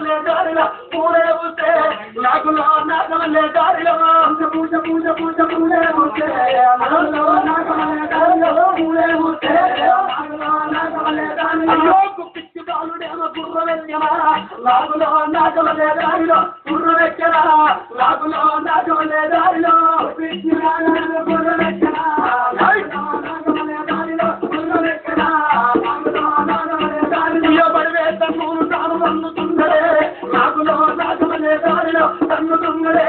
నాగమలే దారిలో పూలే ఊసే నాగులో నాగమలే దారిలో పూజ పూజ పూజ పూలే నాగులో నాగమలే దారిలో పూలే ఊసే అయ్యో! పిచ్చి బాలుడేమో గుర్ర వెయ్యమా నాగులో నాగమలే దారిలో గుర్ర వెక్కరా నాగులో నాగమలే దారిలో పిచ్చి బాలుడేమో గుర్ర నాగులో నాగమలే దారిలో తన్నుతుంగడే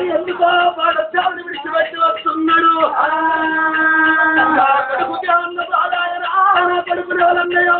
పాలకుడు ఎందుకో పాడచాలని విడిచిపెట్టి వస్తున్నాడు నా కడుపుకి అన్న బాధాయరా నా కడుపుని వాళ్ళన్నయ్య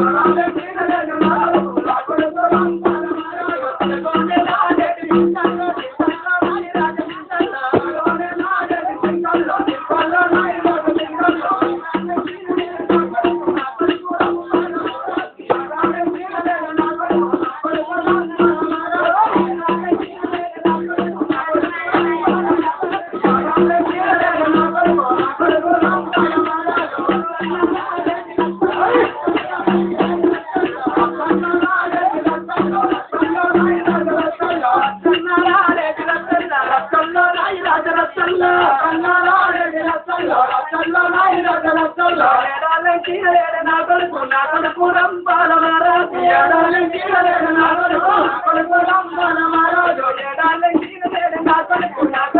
I'm not going to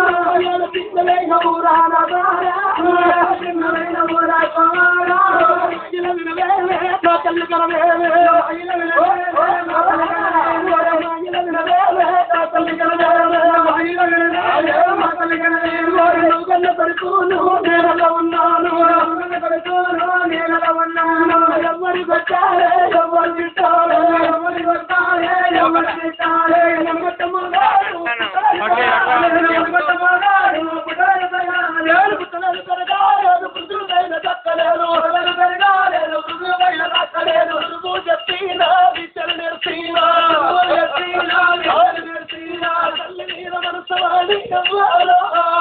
Krishna when पूरा कृष्ण वेन पूरा चल कर चल कर ఎవరి పెట్టాలే ఎవరు తిట్టాలే ఎవరి పెట్టాలే ఎవరు తిట్టాలే నమ్మట మగాడు నమ్మట మగాడు పుట్టాలి పుట్టలేదు పెరగాలేదు పుట్టులైన దక్కలేదు ఎవరు పెరగాలేదు పుట్టులైన దక్కలేదు నువ్వు చెప్పినా విద్యలు నేర్పినా. చెప్పినా నేర్పినా. తల్లి మీద మనసు వాళ్ళు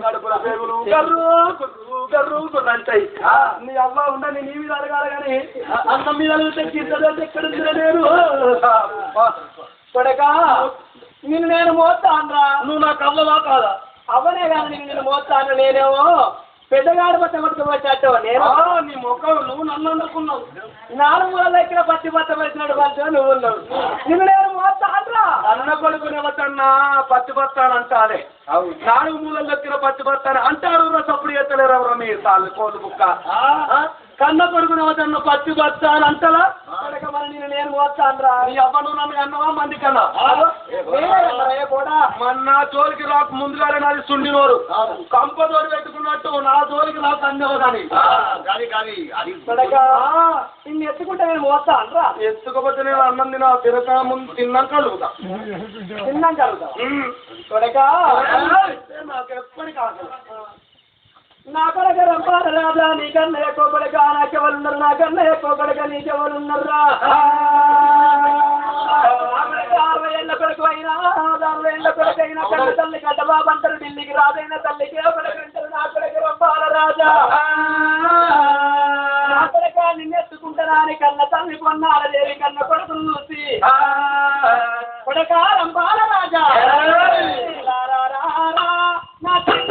కడుపుల పేగులు. గర్రు గుర్రు నీ నేను ఈ మీద అడగాలి కానీ అన్నం మీద అడిగితే ఎక్కడ నేను. కొడక నేను మోస్తాన్రా. నువ్వు నాకు అవ్వవా కాదా? అవ్వనే కాదు నేను మోస్తాను నేనేమో. పెద్దగాడు పట్ట పట్టుకోవచ్చట్టు నేను? నీ ముఖం నువ్వు నన్ను అనుకున్నావు. నాలుగు మూల దగ్గర పట్టి పట్ట పెట్టినట్టు పంచ నువ్వు ఉన్నావు. నిన్ను నేను మోస్తాన్రా అన్న కొడుకునే వచ్చన్నా పత్తి బత్తాను అంటారే? నాలుగు మూలల దగ్గర పత్తి బత్తాను అంటారు సప్పుడు ఎత్తలేరు ఎవరో మీ సార్లు కోలు బుక్క? కన్న కొడుకునే వచ్చన్న పత్తి బత్తాను అంటలా? కొడక మరి నేను నేను మోస్తాన్రా నీ అవ్వను నన్ను అన్నవా మంది కన్నా మొన్న జోలికి రాకు ముందుగానే నాది సుండినోరు. కంప జోలి పెట్టుకున్నట్టు నా జోలికి రాకు అన్నవదని కానీ కానీ అది నిన్ను ఎత్తుకుంటే నేను మోస్తా అనరా ఎత్తుకోపోతే నేను అన్నం తిన తినక ముందు తిన్నాక అడుగుతా తిన్నాక అడుగుతా నాకు ఎప్పటికీ ఆకలి. నా కొడక రంపాల రాజా నీకన్నా ఎక్కువ కొడక నాకెవరున్నారు నాకన్నా ఎక్కువ కొడక నీకెవరున్నారా అరవై ఏళ్ళ కొడుకు అయినా అరవై ఏళ్ళ కొడుకు అయినా కన్న తల్లి ఢిల్లీకి తల్లికి అంటారు నా కొడుకు నా కొడుక నిన్నెత్తుకుంటారా అని కన్న తల్లి పొన్నాల దేవి కన్న కొడుకు చూసి కొడక రంపాల రాజా. రా, రా, రా, రా, నా తండ్రి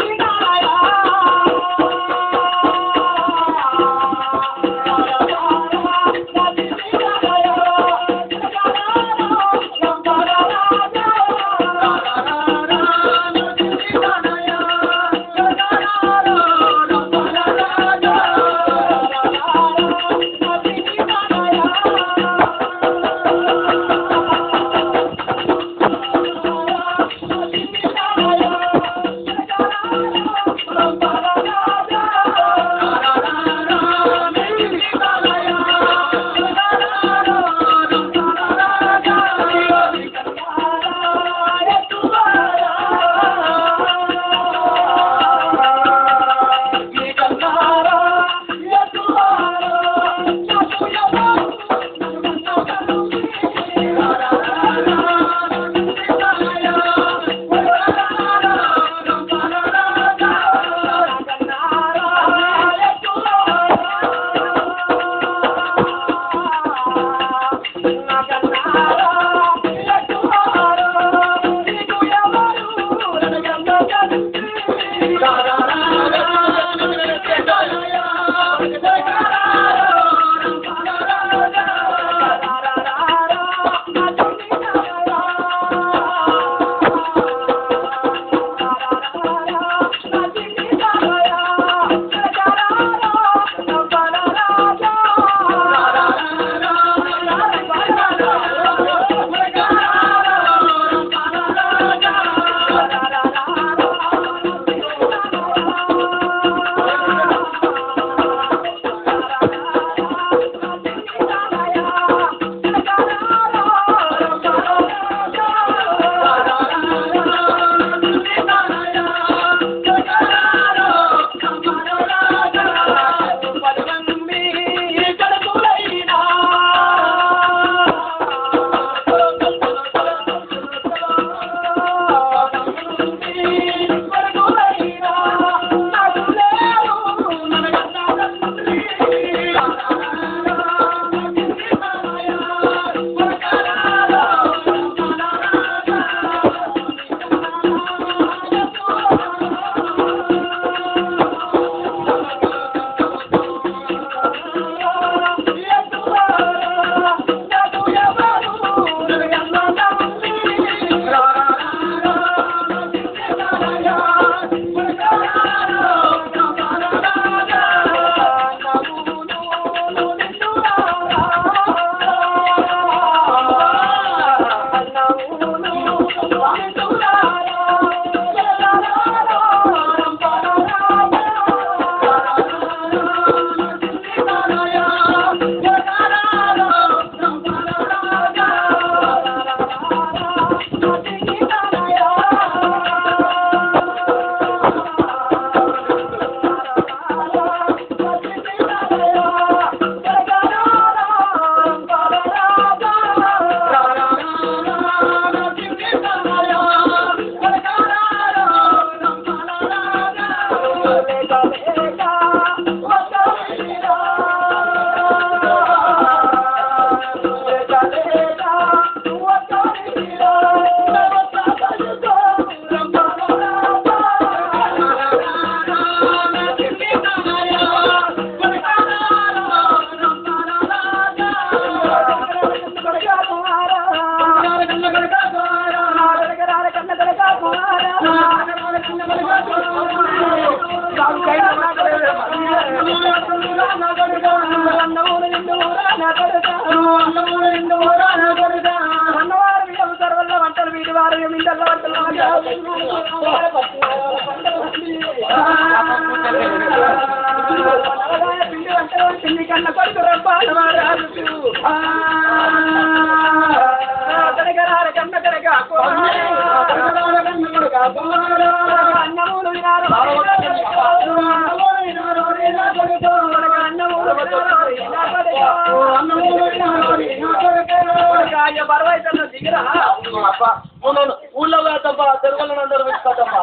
ఊళ్ళో వేద్దాం తెరువులను అందరూ పెట్టుకోద్దమ్మా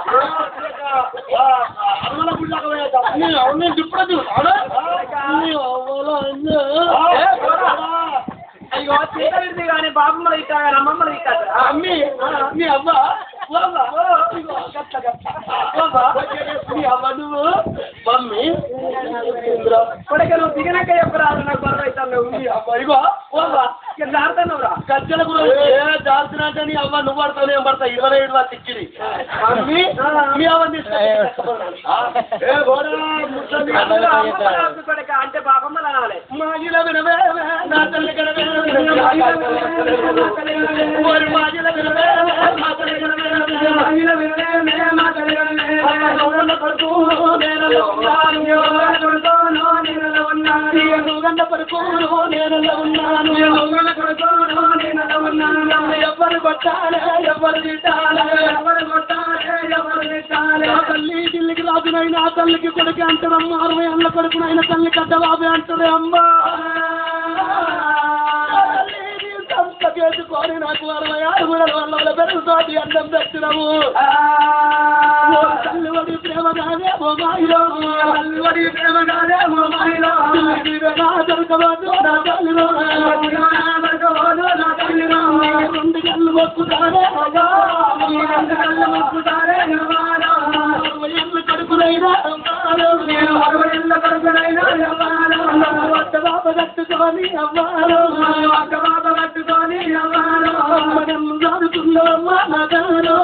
అమ్మల గుళ్ళకు వేద్దాం అవును ఇప్పుడు అయ్యో చీకటి కానీ బాబమ్మలు ఇట్టా కానీ అమ్మమ్మలు ఇట్టా అమ్మి. మీ అవ్వ అవ్వ నువ్వు మమ్మీ. కొడక నువ్వు దిగినాక చెప్పరాదు నాకు బరువైతే ఉంది ఇగో ఓవా ఇక జారుతున్నావురా గజ్జల గురించి ఏ జాగ్రత్త నీ అవ్వ నువ్వు పడతావు నేను పడతా. ఇరవై ఏడు వాళ్ళు తిక్కిడి మమ్మీ మీ అంటే బాబమ్మలు అనాలి వినవే నా తల్లి వినవే ఎవరు కొట్టాలే ఎవరు తిట్టాలే. ఎవరు కొట్టాలే ఎవరు తిట్టాలే. తల్లి ఢిల్లీకి రాజునైనా తల్లికి కొడుకు అంటారమ్మ అరవై అన్న కొడుకునైనా తల్లి కట్ట బాబే అంటారే అమ్మా. చేసుకొని నాకు అరవై ఆరు గుణల వల్ల పెరుగుతోటి అన్నం పెట్టినము తల్లివడి ప్రేమ కాదే ఓ మాయిలో. తల్లివడి ప్రేమ కాదే ఓ మాయిలో. నా దొరకబోదు నా తల్లిలో నా తల్లిలో రెండు కళ్ళు మొక్కుతారే రెండు కళ్ళు మొక్కుతారే అరవై ఏళ్ళ కడుపునైనా అరవై ఏళ్ళ కడుపునైనా ఒక్క బాబ కట్టుకొని అవ్వాలో ఒక్క బాబ కట్టుకొని అవ్వాలో మనం జారుతున్నామా నగలో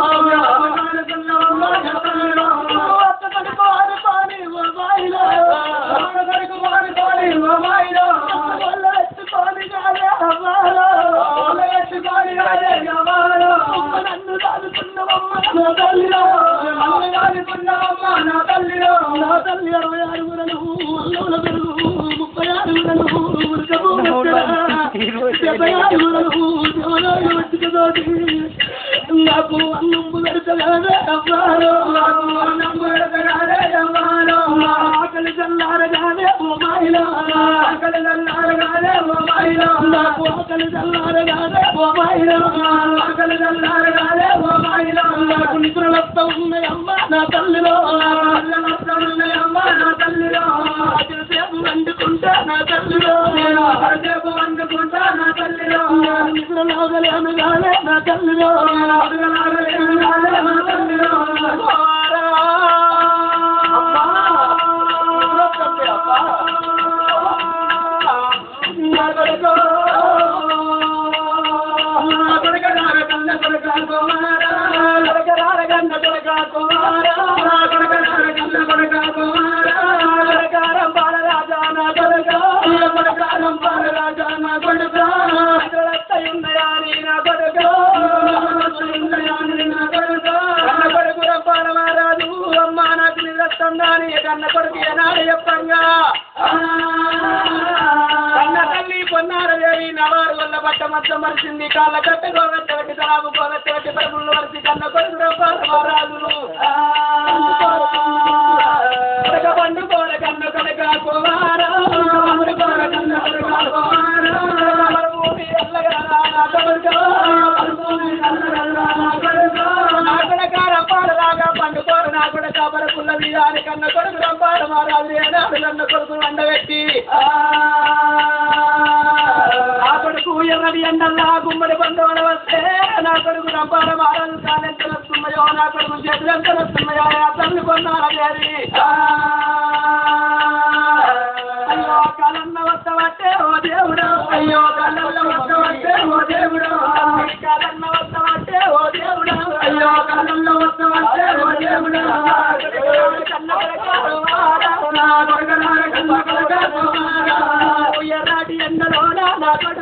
నాకు ఆకలి చల్లారగానే ఓ మాయిలో ఆకలి చల్లారగానే ఓ మాయిలో నాకు నిద్రలత్త ఉన్నాయమ్మ నా తల్లిలో నిద్రలత్త ఉన్నాయమ్మ నా తల్లిలో సేపు వండుకుంటా నా తల్లిలో సేపు వండుకుంటా నా తల్లిలో నిద్రలాగలేను గాలే నా తల్లిలో నిద్రలాగలేను గాలే నా తల్లిలో కన్న కొడుకు ఏనాడు చెప్పంగా పట్ట వల్ల మరిచింది కాళ్ళ కట్ట గోగట్టి తలాపు గోగట్టి పరుగులు వరిసి కన్న కొడుకు రాజులు కొడక పండు కోడ కన్న కొడక కుమారా కోడ కన్న కొడక కుమారా పరమూడి ఎల్లగా వీరాని కన్న కొడుకు రంపాడు మారాజు ఏనాడు కన్న కొడుకు వండబెట్టి ఆ ఎర్రవి ఎర్రది ఎండల్లా గుమ్మడి బంధువుల వస్తే నా కొడుకు రంపాడ మారాజు కాలెంత వస్తున్నాయో నా కొడుకు చేతులు చేతులెంత వస్తున్నాయో ఆ తల్లి కొన్నారదేవి అయ్యో కాలన్న వస్తవట్టే ఓ దేవుడు అయ్యో కాలన్న వస్తవట్టే ఓ దేవుడు కాలన్న వస్తవట్టే ఓ దేవుడు అయ్యో కాలన్న వస్తవట్టే ఓ దేవుడు కన్న కొడుకు నా కొడుకు కన్న కొడుకు ఎర్రాటి ఎండలోన నా కొడుకు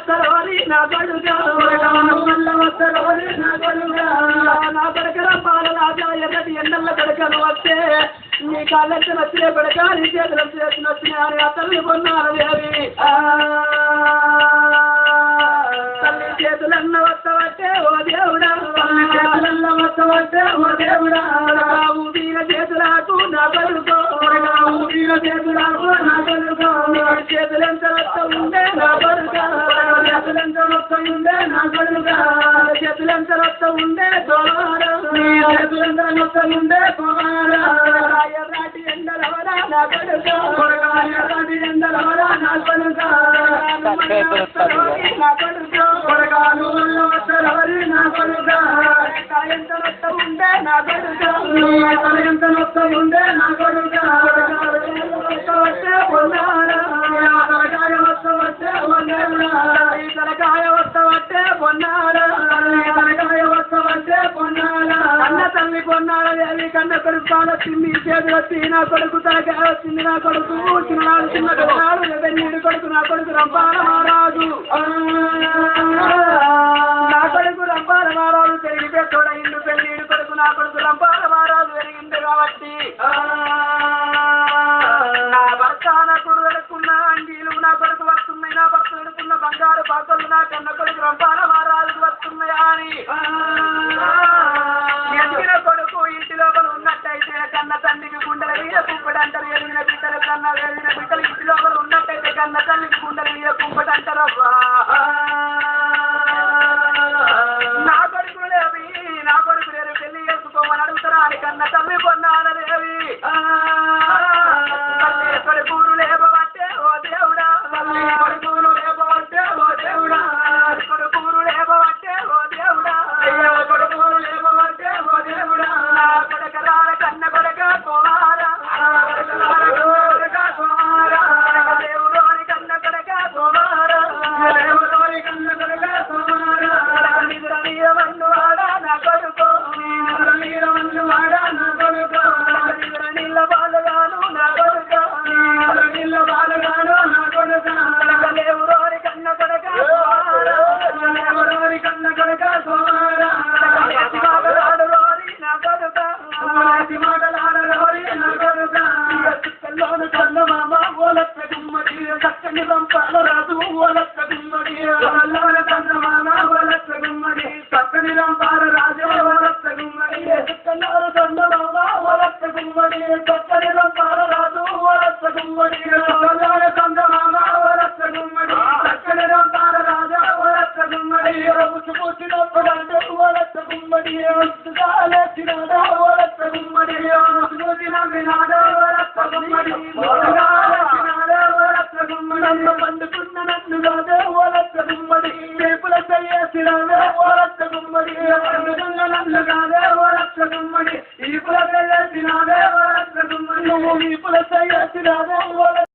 వస్తలోని నా కొడుకు రాము వల్ల వస్తలోని నా కొడుకు నా కొడుకుల పాల రాజా ఎన్నటి ఎండల్ల కొడుకను వస్తే నీ కాళ్ళెత్తి నచ్చినే కొడుక నీ చేతులు చేసి నచ్చిన అని తల్లి కొన్నాను దేవి. తల్లి చేతులన్న వస్తవట్టే ఓ దేవుడా. చేతులలో వస్తామంటే ఓ దేవుడా. ఊపిన చేతులకు నా కొడుకు ఊపిన చేతులకు నా కొడుకు చేతులెంత రక్తం నా చేతులంత మొత్తం ఉందే నా కొడుకు చేతులెంత రక్తం ఉండే తోమారా చేతులంత మొత్తం ఉందే కుమారా రాయరాటి ఎండలవరా నా కొడుకు కొరగాలి ఎందరవరా నా కొడుక నా కొడుకు కొరగాలు వల్ల వస్తారవరి నా కొడుక ఎంత రక్తం ఉండే నా కొడుకు ఎంత మొత్తం ఉందే నా కొడుక వస్తే ఓ దేవుడా ఈ తలకాయ వస్తావట్టే పొన్నారా తలకాయ వస్తామంటే కొన్నాడా అన్న తల్లి పొన్నారా దేవి కన్న కొడుకు కాలు వచ్చింది చేతులు వచ్చి నా కొడుకు తలకాయ వచ్చింది నా కొడుకు చిన్ననాడు చిన్న నాడు వెన్నీడు కొడుకు నా కొడుకు రంపాల మహారాజు. నా కొడుకు రంపాల మహారాజు పెరిగితే తోడ ఇండు పెళ్ళిడు కొడుకు నా కొడుకు రంపాల మహారాజు పెరిగింది కాబట్టి. నా భర్త వెడుకున్న అంగీలు నా కొడుకు వస్తున్నాయి నా భర్త వెడుకున్న బంగారు పాకలు నా కన్న కొడుకు రంపాల వారాలకు వస్తున్నాయా అని. ఎదిగిన కొడుకు ఇంటి లోపల ఉన్నట్టయితే కన్న తండ్రికి గుండెల మీద కుంపటి అంటారు ఎదిగిన బిడ్డలు కన్న ఎదిగిన బిడ్డలు ఇంటి లోపల ఉన్నట్టయితే కన్న తల్లికి గుండెల మీద కుంపటి అంటారు